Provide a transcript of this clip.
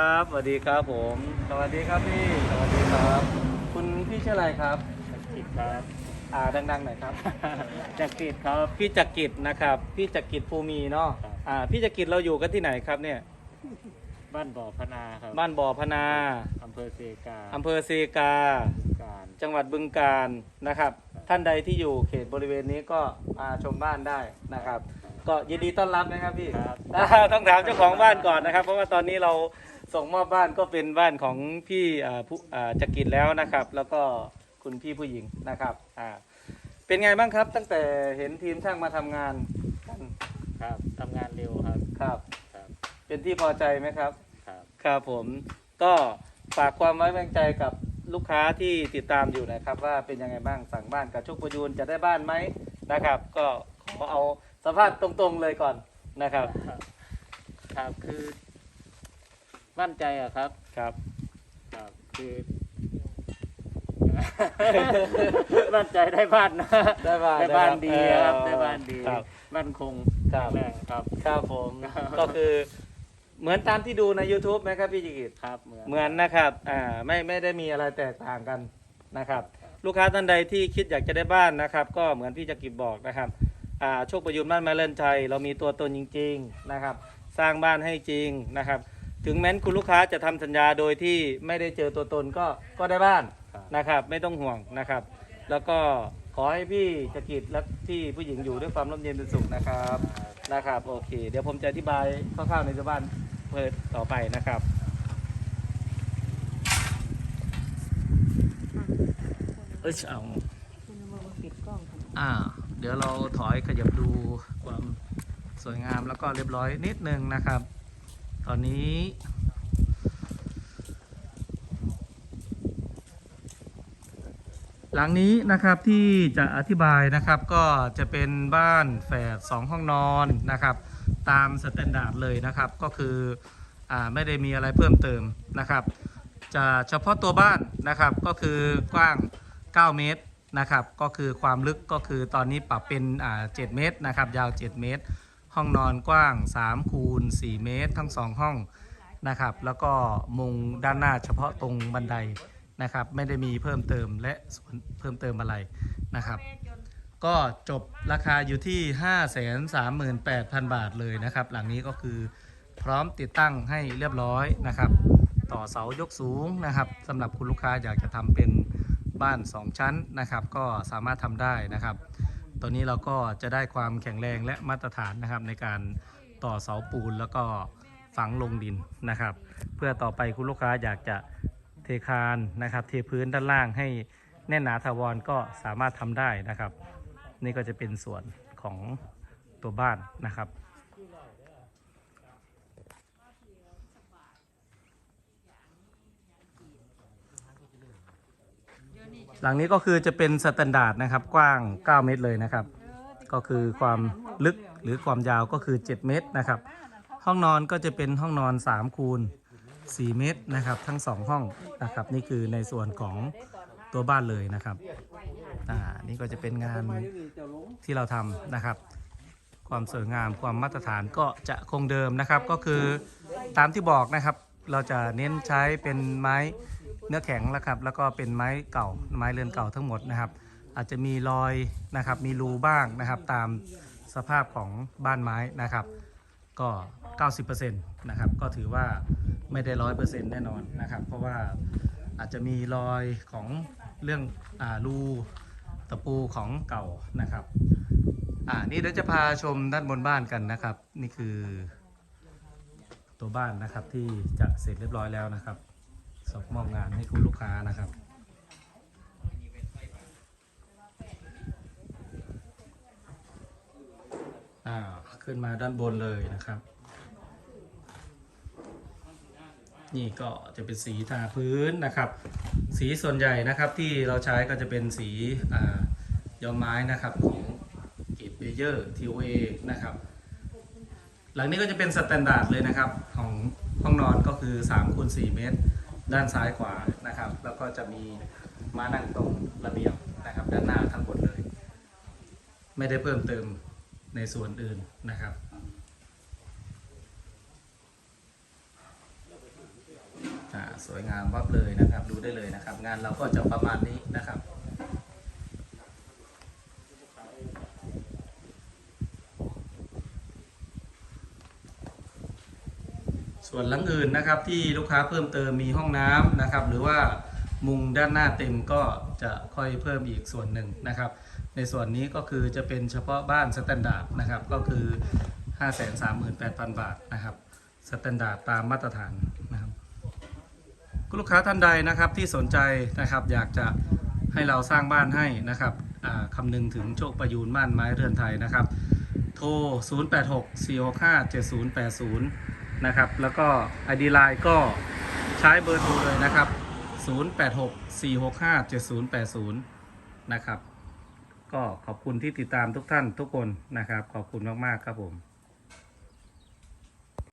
ครับสวัสดีครับผม สวัสดีครับพี่ สวัสดีครับ คุณพี่ชื่ออะไรครับกิจครับ อ่าดังๆหน่อยครับจากกิจครับ พี่จักริดนะครับ พี่จักริดภูมีเนาะ ครับ อ่า พี่จักริดเราอยู่กันที่ไหนครับเนี่ย บ้านบ่อพนาครับบ้านบ่อพนาอำเภอเซกาอำเภอเซกา การจังหวัดบึงกาฬนะครับ ท่านใดที่อยู่เขตบริเวณนี้ก็มาชมบ้านได้นะครับ ก็ยินดีต้อนรับนะครับพี่ครับ อ่าต้องถามเจ้าของบ้านก่อนนะครับ เพราะว่าตอนนี้เรา ส่งมอบบ้านก็เป็นบ้านของพี่อ่าผู้อ่าจักริดแล้วนะครับ แล้วก็คุณพี่ผู้หญิงนะครับอ่าเป็นไงบ้างครับ ตั้งแต่เห็นทีมช่างมาทำงานกันครับทำงานเร็วครับครับ ครับ เป็นที่พอใจไหมครับ ครับครับผมก็ฝากความไว้วางใจกับลูกค้าที่ติดตามอยู่นะครับ ว่าเป็นยังไงบ้างสั่งบ้านกับชุกประยูนจะได้บ้านไหมนะครับ ก็ขอเอาสภาพตรงๆเลยก่อนนะครับ ครับครับคือ มั่นใจอะครับ ครับ ครับคือ มั่นใจได้บ้านนะได้บ้านได้บ้านดีครับเอ่อได้บ้านดีครับมั่นคงครับแรงครับ ครับผม ก็คือเหมือนตามที่ดูใน YouTube ไหมครับพี่จิกิตครับเหมือนเหมือนนะครับอ่าไม่ไม่ได้มีอะไรแตกต่างกันนะครับ ลูกค้าท่านใดที่คิดอยากจะได้บ้านนะครับ ก็เหมือนพี่จักริดบอกนะครับอ่าโชคประยุนบ้านมาเลินชัยเรามีตัวตนจริง ๆนะครับ สร้างบ้านให้จริงนะครับ ถึงแม้นคุณลูกค้าจะทำสัญญาโดยที่ไม่ได้เจอตัวตนก็ก็ได้บ้านครับนะครับ ไม่ต้องห่วงนะครับ แล้วก็ขอให้พี่จักริดและที่ผู้หญิงอยู่ด้วยความร่มเย็นเป็นสุขนะครับนะครับโอเค เดี๋ยวผมจะอธิบายคร่าวๆในตัวบ้านเปิดต่อไปนะครับ เอ้ยเอาคุณเอามาปิดกล้องค่ะอ่า เดี๋ยวเราถอยขยับดูความสวยงามแล้วก็เรียบร้อยนิดนึงนะครับ ตอนนี้ หลังนี้นะครับที่จะอธิบายนะครับก็จะเป็นบ้านแฝด2ห้องนอนนะครับ ตามสแตนดาร์ดเลยนะครับ ก็คืออไม่ได้มีอะไรเพิ่มเติมนะครับ จะเฉพาะตัวบ้านนะครับก็คือกว้าง 9 เมตรนะครับ ก็คือความลึกก็คือตอนนี้ปรับเป็น 7 เมตรนะครับ ยาว 7 เมตร ห้องนอนกว้าง3คูณ4เมตร ทั้ง 2 ห้องนะครับ แล้วก็มุงด้านหน้าเฉพาะตรงบันไดนะครับ ไม่ได้มีเพิ่มเติมและส่วนเพิ่มเติมอะไรนะครับ ก็จบราคาอยู่ที่ 538,000 บาทเลยนะครับ หลังนี้ก็คือพร้อมติดตั้งให้เรียบร้อยนะครับ ต่อเสายกสูงนะครับสำหรับคุณลูกค้าอยากจะทำเป็นบ้าน 2 ชั้นนะครับ ก็สามารถทำได้นะครับ ตอนนี้เราก็จะได้ความแข็งแรงและมาตรฐานนะครับในการต่อเสาปูนแล้วก็ฝังลงดินนะครับ เพื่อต่อไปคุณลูกค้าอยากจะเทคานนะครับ เทพื้นด้านล่างให้แน่นหนาถาวรก็สามารถทำได้นะครับ นี่ก็จะเป็นส่วนของตัวบ้านนะครับ หลังนี้ก็คือจะเป็นสแตนดาร์ดนะครับ กว้าง 9 เมตรเลยนะครับ ก็คือความลึกหรือความยาวก็คือ 7 เมตรนะครับ ห้องนอนก็จะเป็นห้องนอน3คูณ4 เมตรนะครับ ทั้ง 2 ห้องนะครับ นี่คือในส่วนของตัวบ้านเลยนะครับ อ่า นี่ก็จะเป็นงานที่เราทำนะครับ ความสวยงามความมาตรฐานก็จะคงเดิมนะครับ ก็คือตามที่บอกนะครับ เราจะเน้นใช้เป็นไม้ เนื้อแข็งแล้วครับ แล้วก็เป็นไม้เก่าไม้เรือนเก่าทั้งหมดนะครับ อาจจะมีรอยนะครับ มีรูบ้างนะครับ ตามสภาพของบ้านไม้นะครับ ก็ 90%นะครับ ก็ถือว่าไม่ได้ร้อยเปอร์เซ็นต์แน่นอนนะครับ เพราะว่าอาจจะมีรอยของเรื่องอ่ารูตะปูของเก่านะครับ อ่า นี่เดี๋ยวจะพาชมด้านบนบ้านกันนะครับ นี่คือตัวบ้านนะครับที่จะเสร็จเรียบร้อยแล้วนะครับ ส่งมอบงานให้คุณลูกค้านะครับอ่าขึ้นมาด้านบนเลยนะครับ นี่ก็จะเป็นสีทาพื้นนะครับ สีส่วนใหญ่นะครับที่เราใช้ก็จะเป็นสีอ่ายอมไม้นะครับของเกรดเบเยอร์ TOA นะครับ หลังนี้ก็จะเป็นสแตนดาร์ดเลยนะครับของห้องนอนก็คือ3คูณ4เมตร ด้านซ้ายขวานะครับ แล้วก็จะมีม้านั่งตรงระเบียงนะครับ ด้านหน้าทั้งหมดเลย ไม่ได้เพิ่มเติมในส่วนอื่นนะครับสวยงามวับเลยนะครับ ดูได้เลยนะครับ งานเราก็จะประมาณนี้นะครับ ส่วนหลังอื่นนะครับที่ลูกค้าเพิ่มเติมมีห้องน้ำนะครับ หรือว่ามุงด้านหน้าเต็มก็จะค่อยเพิ่มอีกส่วนหนึ่งนะครับ ในส่วนนี้ก็คือจะเป็นเฉพาะบ้านสแตนดาร์ดนะครับก็คือ 538,000 บาทนะครับสแตนดาร์ดตามมาตรฐานนะครับคุณลูกค้าท่านใดนะครับที่สนใจนะครับอยากจะให้เราสร้างบ้านให้นะครับคำนึงถึงโชคประยูนม่านไม้เรือนไทยนะครับ โทร 0864657080 นะครับ แล้วก็ ID Line ก็ใช้เบอร์โทรเลยนะครับ 0864657080 นะครับ ก็ขอบคุณที่ติดตามทุกท่านทุกคนนะครับ ขอบคุณมาก ๆ ครับผม